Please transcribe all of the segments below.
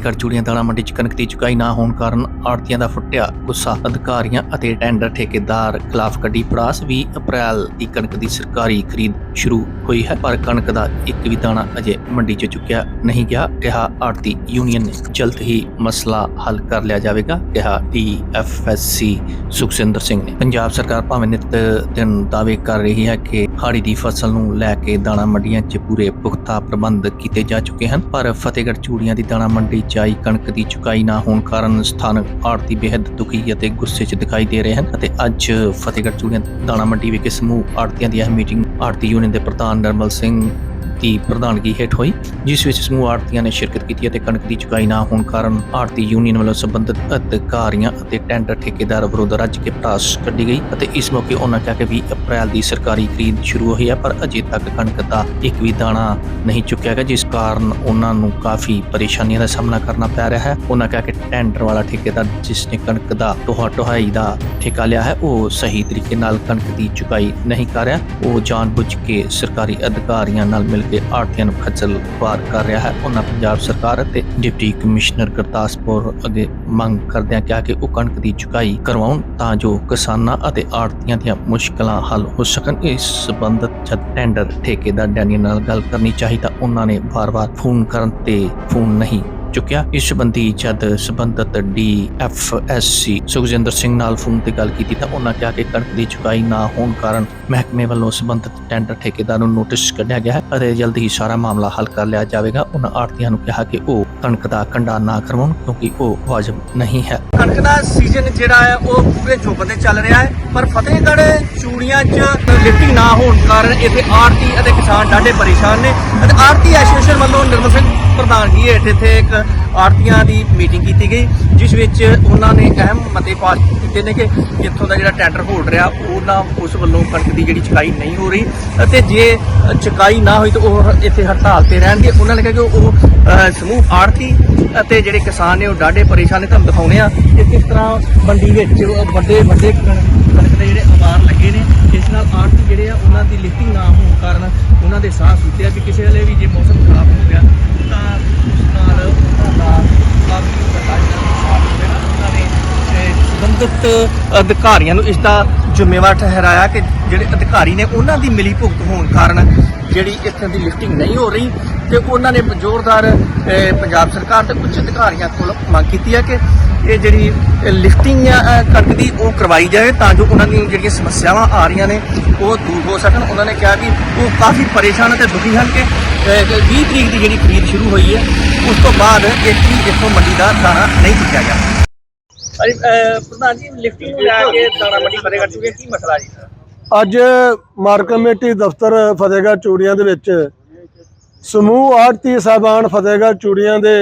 ਫਤਿਹਗੜ੍ਹ ਚੂੜੀਆਂ ਦਾਣਾ ਮੰਡੀ ਚ ਕਣਕ ਦੀ ਚੁਕਾਈ ਨਾ ਹੋਣ ਕਾਰਨ ਆੜਤੀਆਂ ਦਾ ਫੁੱਟਿਆ ਗੁੱਸਾ। ਅਧਿਕਾਰੀਆਂ ਅਤੇ ਟੈਂਡਰ ਠੇਕੇਦਾਰ ਖਿਲਾਫ ਕੱਢੀ ਪੜਾਸ। 20 ਅਪ੍ਰੈਲ ਦੀ ਕਣਕ ਦੀ ਸਰਕਾਰੀ ਖਰੀਦ ਸ਼ੁਰੂ ਹੋਈ ਹੈ, ਪਰ ਕਣਕ ਦਾ ਇੱਕ ਵੀ ਦਾਣਾ ਅਜੇ ਮੰਡੀ ਚ ਚੁੱਕਿਆ ਨਹੀਂ ਗਿਆ, ਕਿਹਾ ਆੜਤੀ ਯੂਨੀਅਨ ਨੇ। ਜਲਦ ਹੀ ਮਸਲਾ ਹੱਲ ਕਰ ਲਿਆ ਜਾਵੇਗਾ, ਕਿਹਾ ਡੀਐਫਐਸਸੀ ਸੁਖਸਿੰਦਰ ਸਿੰਘ ਨੇ। ਪੰਜਾਬ ਸਰਕਾਰ ਭਾਵੇਂ ਨਿਤ ਦਿਨ ਦਾਅਵੇ ਕਰ ਰਹੀ ਹੈ ਕਿ ਹਾੜੀ ਦੀ ਫਸਲ ਨੂੰ ਲੈ ਕੇ ਦਾਣਾ ਮੰਡੀਆਂ 'ਚ ਪੂਰੇ ਪੁਖਤਾ ਪ੍ਰਬੰਧ ਕੀਤੇ ਜਾ ਚੁੱਕੇ ਹਨ, ਪਰ ਫਤਿਹਗੜ੍ਹ ਚੂੜੀਆਂ ਦੀ ਦਾਣਾ ਮੰਡੀ 'ਚ ਕਣਕ ਦੀ ਚੁਕਾਈ ਨਾ ਹੋਣ ਕਾਰਨ ਸਥਾਨਕ ਆੜਤੀ ਬੇहद ਦੁਖੀ ਅਤੇ ਗੁੱਸੇ 'ਚ ਦਿਖਾਈ ਦੇ ਰਹੇ ਹਨ ਅਤੇ ਅੱਜ ਫਤਿਹਗੜ੍ਹ ਚੂੜੀਆਂ ਦਾਣਾ ਮੰਡੀ ਵਿਖੇ ਸਮੂਹ ਆੜਤੀਆਂ ਦੀ ਇਹ ਮੀਟਿੰਗ ਆੜਤੀ ਯੂਨੀਅਨ ਦੇ ਪ੍ਰਧਾਨ ਨਰਮਲ ਸਿੰਘ ਦੀ ਪ੍ਰਧਾਨਗੀ ਹੇਠ ਹੋਈ, ਜਿਸ ਵਿੱਚ ਸਮੂਹ ਆੜਤੀਆਂ ਨੇ ਸ਼ਿਰਕਤ ਕੀਤੀ ਅਤੇ ਕਣਕ ਦੀ ਚੁਕਾਈ ਨਾ ਹੋਣ ਕਾਰਨ ਆੜਤੀ ਯੂਨੀਅਨ ਵੱਲੋਂ ਸੰਬੰਧਿਤ ਅਧਿਕਾਰੀਆਂ ਅਤੇ ਟੈਂਡਰ ਠੇਕੇਦਾਰ ਵਿਰੁੱਧ ਰੱਜ ਕੇ ਪੜਾਸ ਕੱਢੀ ਗਈ ਅਤੇ ਇਸ ਮੌਕੇ ਉਹਨਾਂ ਕਿਹਾ ਕਿ 20 ਅਪ੍ਰੈਲ ਦੀ ਸਰਕਾਰੀ ਖਰੀਦ ਸ਼ੁਰੂ ਹੋਈ ਹੈ, ਪਰ ਅਜੇ ਤੱਕ ਕਣਕ ਦਾ ਇੱਕ ਵੀ ਦਾਣਾ ਨਹੀਂ ਚੁੱਕਿਆ ਗਿਆ, ਜਿਸ ਕਾਰਨ ਉਹਨਾਂ ਨੂੰ ਕਾਫੀ ਪਰੇਸ਼ਾਨੀਆਂ ਦਾ ਸਾਹਮਣਾ ਕਰਨਾ ਪੈ ਰਿਹਾ ਹੈ। ਉਹਨਾਂ ਕਿਹਾ ਕਿ ਟੈਂਡਰ ਵਾਲਾ ਠੇਕੇਦਾਰ ਜਿਸ ਨੇ ਕਣਕ ਦਾ ਟੋਹਾ ਟੋਹਾਈ ਦਾ ਠੇਕਾ ਲਿਆ ਹੈ, ਉਹ ਸਹੀ ਤਰੀਕੇ ਨਾਲ ਕਣਕ ਦੀ ਚੁਕਾਈ ਨਹੀਂ ਕਰ ਰਿਹਾ। ਉਹ ਜਾਣਬੁੱਝ ਕੇ ਸਰਕਾਰੀ ਅਧਿਕਾਰੀਆਂ ਨਾਲ ਮਿਲ ਕੇ ਆੜਤੀਆਂ ਨੂੰ ਖੱਜਲ ਖੁਆਰ ਕਰ ਰਿਹਾ ਹੈ। ਉਹਨਾਂ ਪੰਜਾਬ ਸਰਕਾਰ ਅਤੇ ਡਿਪਟੀ ਕਮਿਸ਼ਨਰ ਗੁਰਦਾਸਪੁਰ ਅੱਗੇ ਮੰਗ ਕਰਦਿਆਂ ਕਿਹਾ ਕਿ ਉਹ ਕਣਕ ਦੀ ਚੁਕਾਈ ਕਰਵਾਉਣ ਤਾਂ ਜੋ ਕਿਸਾਨਾਂ ਅਤੇ ਆੜਤੀਆਂ ਦੀਆਂ ਮੁਸ਼ਕਲਾਂ ਹੱਲ ਹੋ ਸਕਣ। ਇਸ ਸਬੰਧਤ ਜਦ ਟੈਂਡਰ ਠੇਕੇਦਾਰ ਡੈਨੀਅਲ ਨਾਲ ਗੱਲ ਕਰਨੀ ਚਾਹੀ ਤਾਂ ਉਹਨਾਂ ਨੇ ਵਾਰ-ਵਾਰ ਫੋਨ ਕਰਨ ਤੇ ਫੋਨ ਨਹੀਂ ਚੁੱਕਿਆ। ਇਸ ਸੰਬੰਧੀ ਜਦ ਸੰਬੰਧਤ ਡੀਐਫਐਸਸੀ ਸੁਖਜਿੰਦਰ ਸਿੰਘ ਨਾਲ ਫੋਨ ਤੇ ਗੱਲ ਕੀਤੀ ਤਾਂ ਉਹਨਾਂ ਕਿਹਾ ਕਿ ਕਣਕ ਦੀ ਚੁਕਾਈ ਨਾ ਹੋਣ ਕਾਰਨ ਮਹਿਕਮੇ ਵੱਲੋਂ ਸੰਬੰਧਤ ਟੈਂਡਰ ਠੇਕੇਦਾਰ ਨੂੰ ਨੋਟਿਸ ਕੱਢਿਆ ਗਿਆ ਹੈ ਅਤੇ ਜਲਦ ਹੀ ਸਾਰਾ ਮਾਮਲਾ ਹੱਲ ਕਰ ਲਿਆ ਜਾਵੇਗਾ। ਉਹਨਾਂ ਆੜਤੀਆਂ ਨੂੰ ਕਿਹਾ ਕਿ ਉਹ ਕਣਕ ਦਾ ਕੰਡਾ ਨਾ ਕਰਵਾਉਣ ਕਿਉਂਕਿ ਉਹ ਵਾਜਬ ਨਹੀਂ ਹੈ। ਕਣਕ ਦਾ ਸੀਜ਼ਨ ਜਿਹੜਾ ਹੈ, ਉਹ ਪੂਰੇ ਝੋਕ ਤੇ ਚੱਲ ਰਿਹਾ ਹੈ। ਪਰ ਫਤਿਹਗੜ੍ਹ ਚੂੜੀਆਂ 'ਚ ਲਿਫਟਿੰਗ ਨਾ ਹੋਣ ਕਾਰਨ ਇੱਥੇ ਆੜਤੀ ਅਤੇ ਕਿਸਾਨ ਡਾਢੇ ਪਰੇਸ਼ਾਨ ਨੇ ਅਤੇ ਆੜਤੀ ਐਸੋਸੀਏਸ਼ਨ ਵੱਲੋਂ ਨਿਰਮਲ ਸਿੰਘ ਪ੍ਰਧਾਨਗੀ ਹੇਠ ਇੱਥੇ ਇੱਕ ਆੜਤੀਆਂ ਦੀ ਮੀਟਿੰਗ ਕੀਤੀ ਗਈ ਜਿਸ ਵਿੱਚ ਉਹਨਾਂ ਨੇ ਅਹਿਮ ਮਤੇ ਪਾਸ ਕੀਤੇ ਨੇ ਕਿ ਇੱਥੋਂ ਦਾ ਜਿਹੜਾ ਟੈਂਡਰ ਹੋਲਡਰ ਆ ਉਹਨਾਂ ਉਸ ਵੱਲੋਂ ਕਣਕ ਦੀ ਜਿਹੜੀ ਚੁਕਾਈ ਨਹੀਂ ਹੋ ਰਹੀ। ਅਤੇ ਜੇ ਅ, ਚੁਕਾਈ ਨਾ ਹੋਈ ਤਾਂ ਉਹ ਇੱਥੇ ਹੜਤਾਲ ਤੇ ਰਹਿਣਗੇ। ਉਹਨਾਂ ਨੇ ਕਿਹਾ ਕਿ ਉਹ ਸਮੂਹ ਆੜਤੀ ਅਤੇ ਜਿਹੜੇ ਕਿਸਾਨ ਨੇ ਉਹ ਡਾਢੇ ਪਰੇਸ਼ਾਨ ਨੇ। ਤੁਹਾਨੂੰ ਦਿਖਾਉਣੇ ਆ ਕਿ ਕਿਸ ਤਰ੍ਹਾਂ ਮੰਡੀ ਵਿੱਚ ਵੱਡੇ ਵੱਡੇ ਕਣ- ਕਣਕ ਦੇ ਜਿਹੜੇ ਅਵਾਰ ਲੱਗੇ ਨੇ। ਇਸ ਨਾਲ ਆੜਤੀ ਜਿਹੜੇ ਆ, ਉਹਨਾਂ ਦੀ ਲਿਫਟਿੰਗ ਨਾ ਹੋਣ ਕਾਰਨ ਉਹਨਾਂ ਦੇ ਸਾਹ ਸੁੱਤੇ ਆ ਕਿ ਕਿਸੇ ਵੇਲੇ ਵੀ ਜੇ ਮੌਸਮ ਖਰਾਬ ਹੋ ਗਿਆ, ਤਾਂ ਉਸ ਨਾਲ ਉਹਨਾਂ ਦਾ ਕਾਫੀ ਵੱਡਾ ਜਿਹੜਾ ਨੁਕਸਾਨ ਹੋਵੇਗਾ ਉਹਨਾਂ ਨੇ ਅਹ, ਸੰਬੰਧਿਤ ਅਧਿਕਾਰੀਆਂ ਨੂੰ ਇਸ ਦਾ ਜ਼ਿੰਮੇਵਾਰ ਠਹਿਰਾਇਆ ਕਿ ਜਿਹੜੇ ਅਧਿਕਾਰੀ ਨੇ ਉਹਨਾਂ ਦੀ ਮਿਲੀ ਭੁਗਤ ਹੋਣ ਕਾਰਨ ਜਿਹੜੀ ਇੱਥੇ ਦੀ ਲਿਫਟਿੰਗ ਨਹੀਂ ਹੋ ਰਹੀ ਤੇ ਉਹਨਾਂ ਨੇ ਜ਼ੋਰਦਾਰ ਪੰਜਾਬ ਸਰਕਾਰ ਤੇ ਉੱਚ ਅਧਿਕਾਰੀਆਂ ਕੋਲ ਮੰਗ ਕੀਤੀ ਹੈ ਕਿ ਇਹ ਜਿਹੜੀ ਲਿਫਟਿੰਗ ਆ ਅਹ, ਕਣਕ ਦੀ ਉਹ ਕਰਵਾਈ ਜਾਵੇ ਤਾਂ ਜੋ ਉਹਨਾਂ ਦੀਆਂ ਜਿਹੜੀਆਂ ਸਮੱਸਿਆਵਾਂ ਆ ਰਹੀਆਂ ਨੇ ਉਹ ਦੂਰ ਹੋ ਸਕਣ। ਉਹਨਾਂ ਨੇ ਕਿਹਾ ਕਿ ਉਹ ਕਾਫੀ ਪਰੇਸ਼ਾਨ ਅਤੇ ਦੁਖੀ ਹਨ ਕਿ ਅਹ, 20 ਤਰੀਕ ਦੀ ਜਿਹੜੀ ਖਰੀਦ ਸ਼ੁਰੂ ਹੋਈ ਹੈ ਉਸ ਤੋਂ ਬਾਅਦ ਇੱਕ ਵੀ ਇੱਥੋਂ ਮੰਡੀ ਦਾ ਦਾਣਾ ਨਹੀਂ ਚੁੱਕਿਆ ਗਿਆ। ਪ੍ਰਧਾਨ ਜੀ, ਲਿਫਟਿੰਗ ਨੂੰ ਲੈ ਕੇ ਦਾਣਾ ਮੰਡੀ ਫਤਿਹਗੜ੍ਹ ਚੁੱਕੇ ਕੀ ਮਸਲਾ ਜੀ? ਅੱਜ ਮਾਰ ਕਮੇਟੀ ਦਫ਼ਤਰ ਫਤਿਹਗੜ੍ਹ ਚੂੜੀਆਂ ਦੇ ਵਿੱਚ ਸਮੂਹ ਆੜਤੀ ਸਾਹਿਬਾਨ ਫਤਿਹਗੜ੍ਹ ਚੂੜੀਆਂ ਦੇ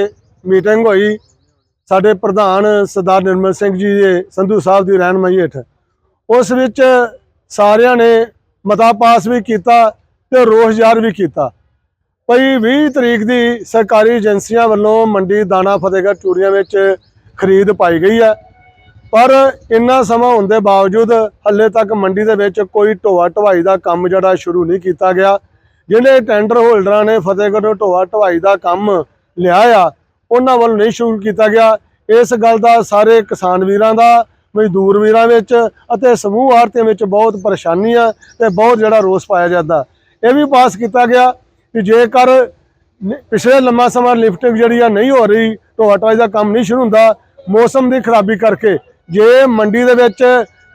ਮੀਟਿੰਗ ਹੋਈ। ਸਾਡੇ ਪ੍ਰਧਾਨ ਸਰਦਾਰ ਨਿਰਮਲ ਸਿੰਘ ਜੀ ਦੇ ਸੰਧੂ ਸਾਹਿਬ ਦੀ ਰਹਿਨਮਾਈ ਹੇਠ। ਉਸ ਵਿੱਚ ਸਾਰਿਆਂ ਨੇ ਮਤਾ ਪਾਸ ਵੀ ਕੀਤਾ ਤੇ ਰੋਸ ਜ਼ਾਹਰ ਵੀ ਕੀਤਾ। ਭਈ 20 ਤਰੀਕ ਦੀ ਸਰਕਾਰੀ ਏਜੰਸੀਆਂ ਵੱਲੋਂ ਮੰਡੀ ਦਾਣਾ ਫਤਿਹਗੜ੍ਹ ਚੂੜੀਆਂ ਵਿੱਚ ਖਰੀਦ ਪਾਈ ਗਈ ਹੈ। ਪਰ ਇੰਨਾ ਸਮਾਂ ਹੋਣ ਦੇ ਬਾਵਜੂਦ ਹੱਲੇ ਤੱਕ ਮੰਡੀ ਦੇ ਵਿੱਚ ਕੋਈ ਢੋਆ ਢਵਾਈ ਦਾ ਕੰਮ ਜਿਹੜਾ ਸ਼ੁਰੂ ਨਹੀਂ ਕੀਤਾ ਗਿਆ। ਜਿਹੜੇ ਟੈਂਡਰ ਹੋਲਡਰਾਂ ਨੇ ਫਤਿਹਗੜ੍ਹ ਢੋਆ ਢਵਾਈ ਦਾ ਕੰਮ ਲਿਆ ਆ, ਉਹਨਾਂ ਵੱਲੋਂ ਨਹੀਂ ਸ਼ੁਰੂ ਕੀਤਾ ਗਿਆ। ਇਸ ਗੱਲ ਦਾ ਸਾਰੇ ਕਿਸਾਨ ਵੀਰਾਂ ਦਾ, ਮਜ਼ਦੂਰ ਵੀਰਾਂ ਵਿੱਚ ਅਤੇ ਸਮੂਹ ਆਰਤੀਆਂ ਵਿੱਚ ਬਹੁਤ ਪਰੇਸ਼ਾਨੀ ਆ ਤੇ ਬਹੁਤ ਜਿਹੜਾ ਰੋਸ ਪਾਇਆ ਜਾਂਦਾ। ਇਹ ਵੀ ਪਾਸ ਕੀਤਾ ਗਿਆ ਕਿ ਜੇਕਰ ਪਿਛਲੇ ਲੰਮਾ ਸਮਾਂ ਲਿਫਟਿੰਗ ਜਿਹੜੀ ਆ ਨਹੀਂ ਹੋ ਰਹੀ, ਢੋਆ ਢਵਾਈ ਦਾ ਕੰਮ ਨਹੀਂ ਸ਼ੁਰੂ ਹੁੰਦਾ, ਮੌਸਮ ਦੀ ਖਰਾਬੀ ਕਰਕੇ ਜੇ ਮੰਡੀ ਦੇ ਵਿੱਚ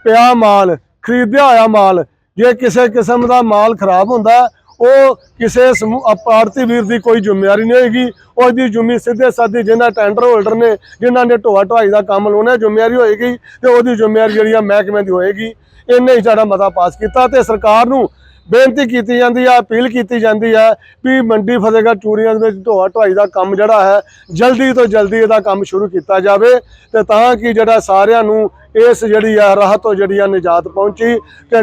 ਪਿਆ ਮਾਲ, ਖਰੀਦਿਆ ਹੋਇਆ ਮਾਲ, ਜੇ ਕਿਸੇ ਕਿਸਮ ਦਾ ਮਾਲ ਖਰਾਬ ਹੁੰਦਾ, ਉਹ ਕਿਸੇ ਸਮੂਹ ਆਪਾਰਤੀ ਵੀਰ ਦੀ ਕੋਈ ਜ਼ਿੰਮੇਵਾਰੀ ਨਹੀਂ ਹੋਏਗੀ। ਉਹਦੀ ਜ਼ਿੰਮੇ ਸਿੱਧੇ ਸਾਧੇ ਜਿਹਨਾਂ ਟੈਂਡਰ ਹੋਲਡਰ ਨੇ ਜਿਨ੍ਹਾਂ ਨੇ ਢੋਆ ਢਵਾਈ ਦਾ ਕੰਮ ਲਾਉਣਾ ਜ਼ਿੰਮੇਵਾਰੀ ਹੋਏਗੀ ਤੇ ਉਹਦੀ ਜ਼ਿੰਮੇਵਾਰੀ ਜਿਹੜੀ ਆ ਮਹਿਕਮੇ ਦੀ ਹੋਏਗੀ। ਇਹਨੇ ਹੀ ਸਾਡਾ ਮਤਾ ਪਾਸ ਕੀਤਾ ਤੇ ਸਰਕਾਰ ਨੂੰ ਬੇਨਤੀ ਕੀਤੀ ਜਾਂਦੀ ਹੈ ਅਪੀਲ ਕੀਤੀ ਜਾਂਦੀ ਹੈ ਵੀ ਮੰਡੀ ਫਤਿਹਗੜ੍ਹ ਚੂੜੀਆਂ ਦੇ ਵਿੱਚ ਢੋਆ ਢਵਾਈ ਦਾ ਕੰਮ ਜਿਹੜਾ ਹੈ ਜਲਦੀ ਤੋਂ ਜਲਦੀ ਇਹਦਾ ਕੰਮ ਸ਼ੁਰੂ ਕੀਤਾ ਜਾਵੇ ਤੇ ਤਾਂ ਕਿ ਜਿਹੜਾ ਸਾਰਿਆਂ ਨੂੰ ਇਸ ਜਿਹੜੀ ਆ ਰਾਹ ਤੋਂ ਜਿਹੜੀ ਆ ਨਿਜਾਤ ਪਹੁੰਚੀ ਤੇ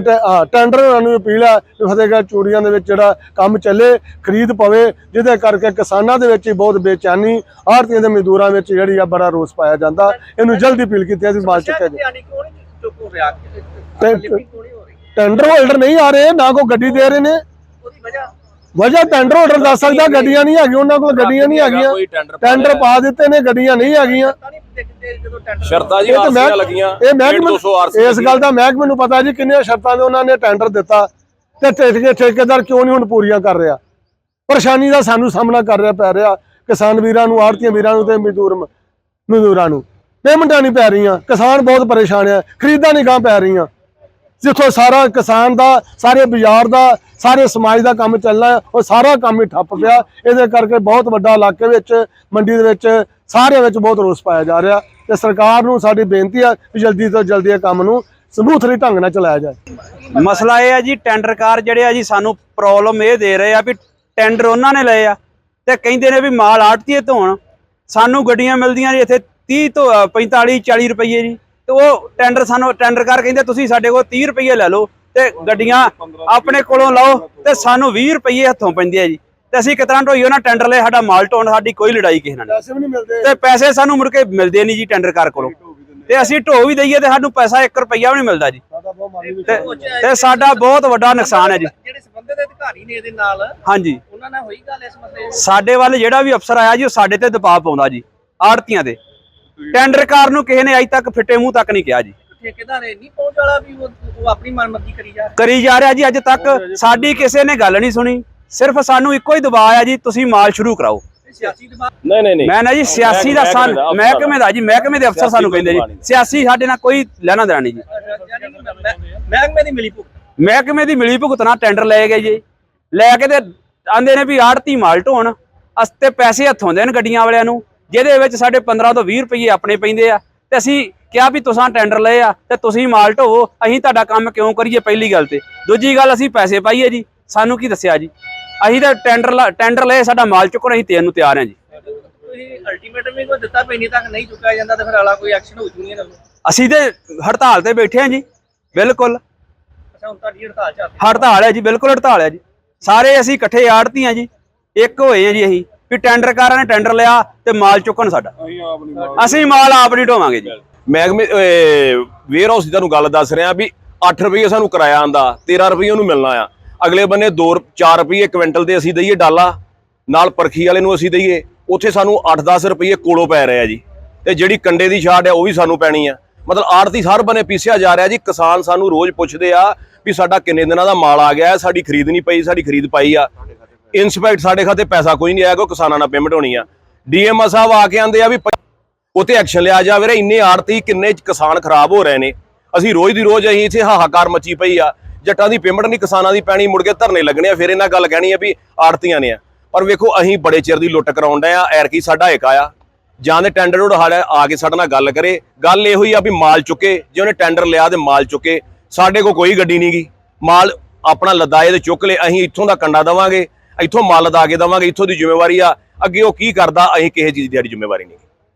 ਟੈਂਡਰਾਂ ਨੂੰ ਅਪੀਲ ਕਿ ਫਤਿਹਗੜ੍ਹ ਚੂੜੀਆਂ ਦੇ ਵਿੱਚ ਜਿਹੜਾ ਕੰਮ ਚੱਲੇ ਖਰੀਦ ਪਵੇ ਜਿਹਦੇ ਕਰਕੇ ਕਿਸਾਨਾਂ ਦੇ ਵਿੱਚ ਬਹੁਤ ਬੇਚੈਨੀ ਆੜਤੀਆਂ ਦੇ ਮਜ਼ਦੂਰਾਂ ਵਿੱਚ ਜਿਹੜੀ ਆ ਬੜਾ ਰੋਸ ਪਾਇਆ ਜਾਂਦਾ। ਇਹਨੂੰ ਜਲਦੀ ਅਪੀਲ ਕੀਤੀ ਵੀ ਮਾਲ ਚੁੱਕਿਆ ਜਾਵੇ। ਹੋ ਹੋ ਟੈਂਡਰ ਹੋਲਡਰ ਨਹੀਂ ਆ ਰਹੇ ਨਾ ਕੋਈ ਗੱਡੀ ਦੇ ਰਹੇ ਨੇ। ਉਹਦੀ ਵਜ੍ਹਾ ਵਜ੍ਹਾ ਟੈਂਡਰ ਆਰਡਰ ਦੱਸ ਸਕਦਾ ਗੱਡੀਆਂ ਨਹੀਂ ਹੈਗੀਆਂ ਉਹਨਾਂ ਕੋਲ ਗੱਡੀਆਂ ਨਹੀਂ ਹੈਗੀਆਂ। ਟੈਂਡਰ ਪਾ ਦਿੱਤੇ ਨੇ ਗੱਡੀਆਂ ਨਹੀਂ ਹੈਗੀਆਂ। ਸ਼ਰਤਾਂ ਜੀ ਆਰਸੀਆਂ ਲੱਗੀਆਂ। ਇਹ ਮਹਿਕਮੇ 200 ਆਰਸੀ ਇਸ ਗੱਲ ਦਾ ਮਹਿਕਮੇ ਨੂੰ ਪਤਾ ਜੀ ਕਿੰਨੀਆਂ ਸ਼ਰਤਾਂ ਦੇ ਉਹਨਾਂ ਨੇ ਟੈਂਡਰ ਦਿੱਤਾ। ਤੇ ਠੇਕੇ ਠੇਕੇਦਾਰ ਕਿਉਂ ਨਹੀਂ ਹੁਣ ਪੂਰੀਆਂ ਕਰ ਰਿਹਾ? ਪਰੇਸ਼ਾਨੀ ਦਾ ਸਾਨੂੰ ਸਾਹਮਣਾ ਕਰ ਰਿਹਾ ਪੈ ਰਿਹਾ ਕਿਸਾਨ ਵੀਰਾਂ ਨੂੰ ਆੜਤੀਆਂ ਵੀਰਾਂ ਨੂੰ ਤੇ ਮਜ਼ਦੂਰ ਮਜ਼ਦੂਰਾਂ ਨੂੰ। ਪੇਮੈਂਟਾਂ ਨਹੀਂ ਪੈ ਰਹੀਆਂ। ਕਿਸਾਨ ਬਹੁਤ ਪਰੇਸ਼ਾਨ ਆ। ਖਰੀਦਾਂ ਨਹੀਂ ਗਾਂ ਪੈ ਰਹੀਆਂ। ਜਿੱਥੋਂ ਸਾਰਾ ਕਿਸਾਨ ਦਾ ਸਾਰੇ ਬਾਜ਼ਾਰ ਦਾ ਸਾਰੇ ਸਮਾਜ ਦਾ ਕੰਮ ਚੱਲਣਾ ਉਹ ਸਾਰਾ ਕੰਮ ਹੀ ਠੱਪ ਪਿਆ। ਇਹਦੇ ਕਰਕੇ ਬਹੁਤ ਵੱਡਾ ਇਲਾਕੇ ਵਿੱਚ ਮੰਡੀ ਦੇ ਵਿੱਚ ਸਾਰਿਆਂ ਵਿੱਚ ਬਹੁਤ ਰੋਸ ਪਾਇਆ ਜਾ ਰਿਹਾ। ਤੇ ਸਰਕਾਰ ਨੂੰ ਸਾਡੀ ਬੇਨਤੀ ਆ ਕਿ ਜਲਦੀ ਤੋਂ ਜਲਦੀ ਇਹ ਕੰਮ ਨੂੰ ਸਮੂਥਲੀ ਢੰਗ ਨਾਲ ਚਲਾਇਆ ਜਾਏ। ਮਸਲਾ ਇਹ ਹੈ ਜੀ ਟੈਂਡਰਕਾਰ ਜਿਹੜੇ ਆ ਜੀ ਸਾਨੂੰ ਪ੍ਰੋਬਲਮ ਇਹ ਦੇ ਰਹੇ ਆ ਵੀ ਟੈਂਡਰ ਉਹਨਾਂ ਨੇ ਲਏ ਆ ਤੇ ਕਹਿੰਦੇ ਨੇ ਵੀ ਮਾਲ ਆੜਤੀਏ ਧੋਣ। ਸਾਨੂੰ ਗੱਡੀਆਂ ਮਿਲਦੀਆਂ ਜੀ ਇੱਥੇ 30 ਤੋਂ ਅ, 45 40 ਰੁਪਏ ਜੀ। ਤੇ ਉਹ ਟੈਂਡਰ ਸਾਨੂੰ ਟੈਂਡਰਕਾਰ ਕਹਿੰਦੇ ਤੁਸੀਂ ਸਾਡੇ ਕੋਲ 30 ਰੁਪਏ ਲੈ ਲਓ ਤੇ ਗੱਡੀਆਂ ਆਪਣੇ ਕੋਲੋਂ ਲਓ ਤੇ ਸਾਨੂੰ 20 ਰੁਪਏ ਹੱਥੋਂ ਪੈਂਦੇ ਆ ਜੀ। ਤੇ ਅਸੀਂ ਕਿਤਨਾ ਢੋਈ ਉਹਨਾਂ ਟੈਂਡਰ ਲਏ ਸਾਡਾ ਮਾਲ ਢੋਣ ਸਾਡੀ ਕੋਈ ਲੜਾਈ ਕਿਸੇ ਨਾਲ ਨਹੀਂ। ਪੈਸੇ ਵੀ ਨਹੀਂ ਮਿਲਦੇ। ਤੇ ਪੈਸੇ ਸਾਨੂੰ ਮੁੜ ਕੇ ਮਿਲਦੇ ਨਹੀਂ ਜੀ ਟੈਂਡਰਕਾਰ ਕੋਲੋਂ। ਤੇ ਅਸੀਂ ਢੋ ਵੀ ਦਈਏ ਤੇ ਸਾਨੂੰ ਪੈਸਾ 1 ਰੁਪਈਆ ਵੀ ਨਹੀਂ ਮਿਲਦਾ ਜੀ। ਤੇ ਸਾਡਾ ਬਹੁਤ ਵੱਡਾ ਨੁਕਸਾਨ ਹੈ ਜੀ। ਜਿਹੜੇ ਸੰਬੰਧਿਤ ਅਧਿਕਾਰੀ ਨੇ ਇਹਦੇ ਨਾਲ ਹਾਂਜੀ। ਉਹਨਾਂ ਨਾਲ ਹੋਈ ਗੱਲ ਇਸ ਮਸਲੇ? ਸਾਡੇ ਵੱਲ ਜਿਹੜਾ ਵੀ ਅਫਸਰ ਆਇਆ ਜੀ ਉਹ ਸਾਡੇ ਤੇ ਦਬਾਅ ਪਾਉਂਦਾ ਜੀ ਆੜਤੀਆਂ ਤੇ ਟੈਂਡਰਕਾਰ ਨੂੰ ਕਿਸੇ ਨੇ ਅਜੇ ਤੱਕ ਫਿੱਟੇ ਮੂੰਹ ਤੱਕ ਨਹੀਂ ਕਿਹਾ ਜੀ। ਠੇਕੇਦਾਰ ਇਹ ਨਹੀਂ ਪਹੁੰਚ ਵਾਲਾ ਵੀ ਉਹ ਉਹ ਆਪਣੀ ਮਨਮਰਜ਼ੀ ਕਰੀ ਜਾ ਰਿਹਾ। ਕਰੀ ਜਾ ਰਿਹਾ ਜੀ ਅੱਜ ਤੱਕ ਸਾਡੀ ਕਿਸੇ ਨੇ ਗੱਲ ਨਹੀਂ ਸੁਣੀ। ਸਿਰਫ ਸਾਨੂੰ ਇੱਕੋ ਹੀ ਦਬਾਅ ਆ ਜੀ ਤੁਸੀਂ ਮਾਲ ਸ਼ੁਰੂ ਕਰਾਓ। ਸਿਆਸੀ ਦਬਾਅ ਨਹੀਂ ਨਹੀਂ ਨਹੀਂ। ਮੈਂ ਨਾ ਜੀ ਸਿਆਸੀ ਦਾ ਸਾਨ ਮਹਿਕਮੇ ਦਾ ਜੀ ਮਹਿਕਮੇ ਦੇ ਅਫਸਰ ਸਾਨੂੰ ਕਹਿੰਦੇ ਜੀ। ਸਿਆਸੀ ਸਾਡੇ ਨਾਲ ਕੋਈ ਲੈਣਾ ਦੇਣਾ ਨਹੀਂ ਜੀ। ਮਹਿਕਮੇ ਦੀ ਮਿਲੀ ਭੁਗਤ। ਮਹਿਕਮੇ ਦੀ ਮਿਲੀ ਭੁਗਤਣਾ ਟੈਂਡਰ ਲੈ ਗਏ ਜੀ। ਲੈ ਕੇ ਤੇ ਆਂਦੇ ਨੇ ਵੀ ਆੜਤੀ ਮਾਲ ਢੋਣ। ਅਸਤੇ ਪੈਸੇ ਹੱਥੋਂ ਦੇਣ ਗੱਡੀਆਂ ਵਾਲਿਆਂ ਨੂੰ। ਜਿਹਦੇ ਵਿੱਚ ਸਾਡੇ 15 ਤੋਂ 20 ਰੁਪਏ ਆਪਣੇ ਪੈਂਦੇ ਆ। ਤੇ ਅਸੀਂ ਕਿਹਾ ਵੀ ਤੁਸੀਂ ਟੈਂਡਰ ਲਏ ਆ ਤੇ ਤੁਸੀਂ ਮਾਲ ਢੋਵੋ ਅਸੀਂ ਤੁਹਾਡਾ ਕੰਮ ਕਿਉਂ ਕਰੀਏ ਪਹਿਲੀ ਗੱਲ ਤੇ। ਦੂਜੀ ਗੱਲ ਅਸੀਂ ਪੈਸੇ ਪਾਈਏ ਜੀ। ਸਾਨੂੰ ਕੀ ਦੱਸਿਆ ਜੀ? ਅਸੀਂ ਤਾਂ ਟੈਂਡਰ ਟੈਂਡਰ ਲਏ ਸਾਡਾ ਮਾਲ ਚੁੱਕਣ ਅਸੀਂ ਦੇਣ ਨੂੰ ਤਿਆਰ ਹਾਂ ਜੀ। ਤੁਸੀਂ ਅਲਟੀਮੇਟਮ ਵੀ ਕੋਈ ਦਿੱਤਾ ਪੈਣੀ ਤੱਕ ਨਹੀਂ ਚੁੱਕਿਆ ਜਾਂਦਾ ਤੇ ਫਿਰ ਅਗਲਾ ਕੋਈ ਐਕਸ਼ਨ ਹੋ ਜੂਨੀਅਰ ਵੱਲੋਂ ਅਸੀਂ ਤੇ ਹੜਤਾਲ ਤੇ ਬੈਠੇ ਹਾਂ ਜੀ ਬਿਲਕੁਲ। ਅੱਛਾ ਹੁਣ ਤੁਹਾਡੀ ਹੜਤਾਲ ਚੱਲ ਹੜਤਾਲ ਹੈ ਜੀ ਬਿਲਕੁਲ ਹੜਤਾਲ ਹੈ ਜੀ। ਸਾਰੇ ਅਸੀਂ ਇਕੱਠੇ ਆੜਤੀ ਆ ਜੀ। ਇੱਕ ਹੋਏ ਆ ਜੀ ਅਸੀਂ। ਵੀ ਟੈਂਡਰਕਾਰਾਂ ਨੇ, ਟੈਂਡਰ ਲਿਆ ਤੇ ਮਾਲ ਚੁੱਕਣ ਸਾਡਾ। ਅਸੀਂ ਮਾਲ ਆਪ ਨਹੀਂ ਢੋਵਾਂਗੇ ਜੀ। ਮਹਿਕਮੇ ਵੇਅਰ ਹਾਊਸ ਦੀ ਤੁਹਾਨੂੰ ਗੱਲ ਦੱਸ ਰਿਹਾ ਵੀ 8 ਰੁਪਏ ਸਾਨੂੰ ਕਿਰਾਇਆ ਆਂਦਾ 13 ਰੁਪਏ ਉਹਨੂੰ ਮਿਲਣਾ ਆ। ਅਗਲੇ ਬੰਨੇ 2 4 ਰੁਪਏ ਕੁਇੰਟਲ ਦੇ ਅਸੀਂ ਦਈਏ ਡਾਲਾ, ਨਾਲ ਪਰਖੀ ਵਾਲੇ ਨੂੰ ਅਸੀਂ ਦਈਏ। ਉੱਥੇ ਸਾਨੂੰ 8-10 ਰੁਪਏ ਕੋਲੋਂ ਪੈ ਰਿਹਾ ਜੀ। ਤੇ ਜਿਹੜੀ ਕੰਡੇ ਦੀ ਛਾਟ ਹੈ ਉਹ ਵੀ ਸਾਨੂੰ ਪੈਣੀ ਆ। ਮਤਲਬ ਆੜਤੀ ਹਰ ਬੰਨੇ ਪੀਸਿਆ ਜਾ ਰਿਹਾ ਜੀ, ਕਿਸਾਨ ਸਾਨੂੰ ਰੋਜ਼ ਪੁੱਛਦੇ ਆ ਵੀ ਸਾਡਾ ਕਿੰਨੇ ਦਿਨਾਂ ਦਾ ਮਾਲ ਆ ਗਿਆ, ਸਾਡੀ ਖਰੀਦ ਨਹੀਂ ਪਈ, ਸਾਡੀ ਖਰੀਦ ਪਾਈ ਆ। ਇਨਸਪੈਕਟ ਸਾਡੇ ਖਾਤੇ ਪੈਸਾ ਕੋਈ ਨਹੀਂ ਆਇਆ ਕੋ ਕਿਸਾਨਾਂ ਨਾਲ ਪੇਮੈਂਟ ਹੋਣੀ ਆ। ਡੀਐਮਓ ਸਾਹਿਬ ਆ ਕੇ ਆਂਦੇ ਆ ਵੀ ਪ- ਉਤੇ ਐਕਸ਼ਨ ਲਿਆ ਜਾਵੇ ਰੇ, ਇੰਨੇ ਆੜਤੀ ਕਿੰਨੇ ਕਿਸਾਨ ਖਰਾਬ ਹੋ ਰਹੇ ਨੇ। ਅਸੀਂ ਰੋਜ਼ ਦੀ ਰੋਜ਼ ਅਸੀਂ ਇੱਥੇ ਹਾਹਾਕਾਰ ਮੱਚੀ ਪਈ ਆ, ਜੱਟਾਂ ਦੀ ਪੇਮੈਂਟ ਨਹੀਂ, ਕਿਸਾਨਾਂ ਦੀ ਪੈਣੀ, ਮੁੜ ਕੇ ਧਰਨੇ ਲੱਗਣੇ ਆ, ਫਿਰ ਇਹਨਾਂ ਗੱਲ ਕਹਿਣੀ ਆ ਵੀ ਆੜਤੀਆਂ ਨੇ ਆ। ਪਰ ਵੇਖੋ, ਅਸੀਂ ਬੜੇ ਚਿਰ ਦੀ ਲੁੱਟ ਕਰਾਉਂਦੇ ਡਏ ਆ ਐਰਕੀ ਸਾਡਾ ਇੱਕ ਆਇਆ ਜਾਂ ਦੇ ਟੈਂਡਰ ਉਡ ਹਾਲ ਆ ਕੇ ਸਾਡੇ ਨਾਲ ਗੱਲ ਕਰੇ। ਗੱਲ ਇਹੋ ਹੀ ਆ ਵੀ ਮਾਲ ਚੁੱਕੇ, ਜੇ ਉਹਨੇ ਟੈਂਡਰ ਲਿਆ ਤੇ ਮਾਲ ਚੁੱਕੇ। ਸਾਡੇ ਕੋਲ ਕੋਈ ਗੱਡੀ ਨਹੀਂ ਗਈ ਮਾਲ ਆਪਣਾ ਲਦਾਏ ਤੇ ਚੁੱਕ ਲੈ, ਅਸੀਂ ਇੱਥੋਂ ਦਾ ਕੰਡਾ ਦਵਾਂਗੇ। ਇੱਥੋਂ ਮਾਲ ਲਦਾ ਕੇ ਦਵਾਂਗੇ, ਇੱਥੋਂ ਦੀ ਜ਼ਿੰਮੇਵਾਰੀ ਆ। ਅੱਗੇ ਉਹ ਕੀ ਕਰਦਾ, ਅਸੀਂ ਕਿਸੇ ਚੀਜ਼ ਦੀ ਸਾਡੀ ਜ਼ਿੰਮੇਵਾਰੀ ਨਹੀਂ।